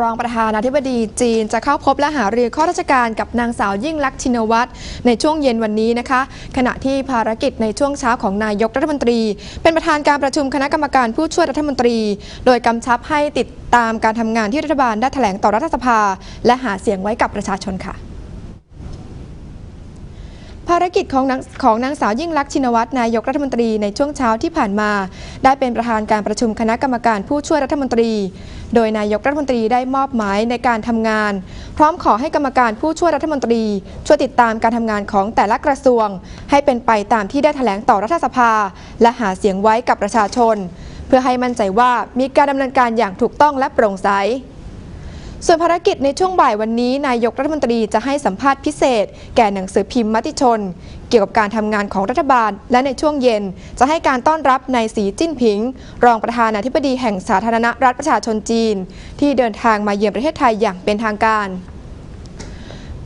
รองประธานาธิบดีจีนจะเข้าพบและหารือข้อราชการกับนางสาวยิ่งลักษณ์ชินวัตรในช่วงเย็นวันนี้นะคะ ขณะที่ภารกิจในช่วงเช้าของนายกรัฐมนตรี เป็นประธานการประชุมคณะกรรมการผู้ช่วยรัฐมนตรี โดยกำชับให้ติดตามการทำงานที่รัฐบาลได้แถลงต่อรัฐสภา และหาเสียงไว้กับประชาชนค่ะ ภารกิจของนางของนางสาวยิ่งลักษณ์ชินวัตรนายกรัฐมนตรีในช่วงเช้าที่ผ่านมา ได้เป็นประธานการประชุมคณะกรรมการผู้ช่วยรัฐมนตรี โดยนายกรัฐมนตรีได้มอบหมายในการทำงาน พร้อมขอให้กรรมการผู้ช่วยรัฐมนตรี ช่วยติดตามการทำงานของแต่ละกระทรวง ให้เป็นไปตามที่ได้แถลงต่อรัฐสภา และหาเสียงไว้กับประชาชน เพื่อให้มั่นใจว่ามีการดำเนินการอย่างถูกต้องและโปร่งใส ส่วนภารกิจในช่วงบ่ายวันนี้ นายกรัฐมนตรีจะให้สัมภาษณ์พิเศษ แก่หนังสือพิมพ์มติชน เกี่ยวกับการทำงานของรัฐบาล และในช่วงเย็น จะให้การต้อนรับนายสีจิ้นผิง รองประธานาธิบดีแห่งสาธารณรัฐประชาชนจีน ที่เดินทางมาเยือนประเทศไทยอย่างเป็นทางการ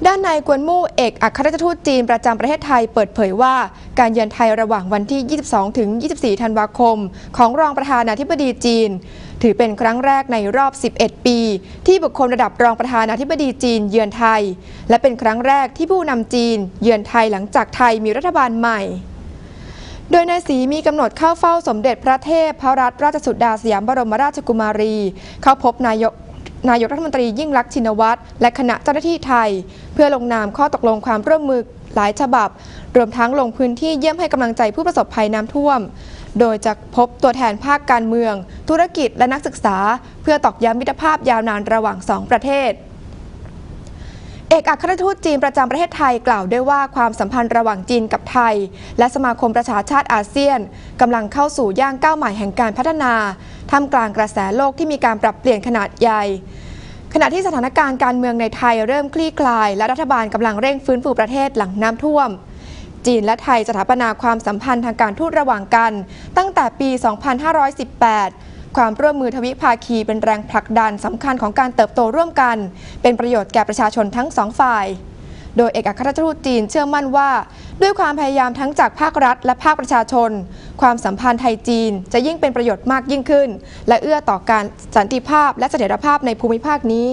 ด้านนายกวนมู่เอกอัครราชทูตจีนประจำประเทศไทยเปิดเผยว่า การเยือนไทยระหว่างวันที่ 22 ถึง 24 ธันวาคม ของรองประธานาธิบดีจีน ถือเป็นครั้งแรกในรอบ 11 ปี ที่บุคคลระดับรองประธานาธิบดีจีนเยือนไทย และเป็นครั้งแรกที่ผู้นำจีน เยือนไทยหลังจากไทยมีรัฐบาลใหม่โดยนายศรีมีกำหนดเข้าเฝ้าสมเด็จพระเทพพระรัตนราชสุดาสยามบรมราชกุมารี เข้าพบนายก นายกรัฐมนตรียิ่งลักษณ์ชินวัตรและคณะเจ้าหน้าที่ไทย เพื่อลงนามข้อตกลงความร่วมมือหลายฉบับ รวมทั้งลงพื้นที่เยี่ยมให้กำลังใจผู้ประสบภัยน้ำท่วม โดยจะพบตัวแทนภาคการเมือง ธุรกิจและนักศึกษา เพื่อตอกย้ำมิตรภาพยาวนานระหว่างสองประเทศ เอกอัคราชทูตจีนประจำประเทศไทยกล่าวด้วยว่าความสัมพันธ์ระหว่างจีนกับไทย และสมาคมประชาชาติอาเซียนกำลังเข้าสู่ย่างก้าวใหม่แห่งการพัฒนาท่ามกลางกระแสโลกที่มีการปรับเปลี่ยนขนาดใหญ่ ขณะที่สถานการณ์การเมืองในไทยเริ่มคลี่คลาย และรัฐบาลกำลังเร่งฟื้นฟูประเทศหลังน้ำท่วม จีนและไทยสถาปนาความสัมพันธ์ทางการทูตระหว่างกัน ตั้งแต่ปี 2518 ความร่วมมือทวิภาคีเป็นแรงผลักดันสำคัญของการเติบโตร่วมกัน เป็นประโยชน์แก่ประชาชนทั้งสองฝ่าย โดยเอกอัครราชทูตจีนเชื่อมั่นว่า ด้วยความพยายามทั้งจากภาครัฐ และภาคประชาชน ความสัมพันธ์ไทยจีนจะยิ่งเป็นประโยชน์มากยิ่งขึ้น และเอื้อต่อการสันติภาพและเสถียรภาพในภูมิภาคนี้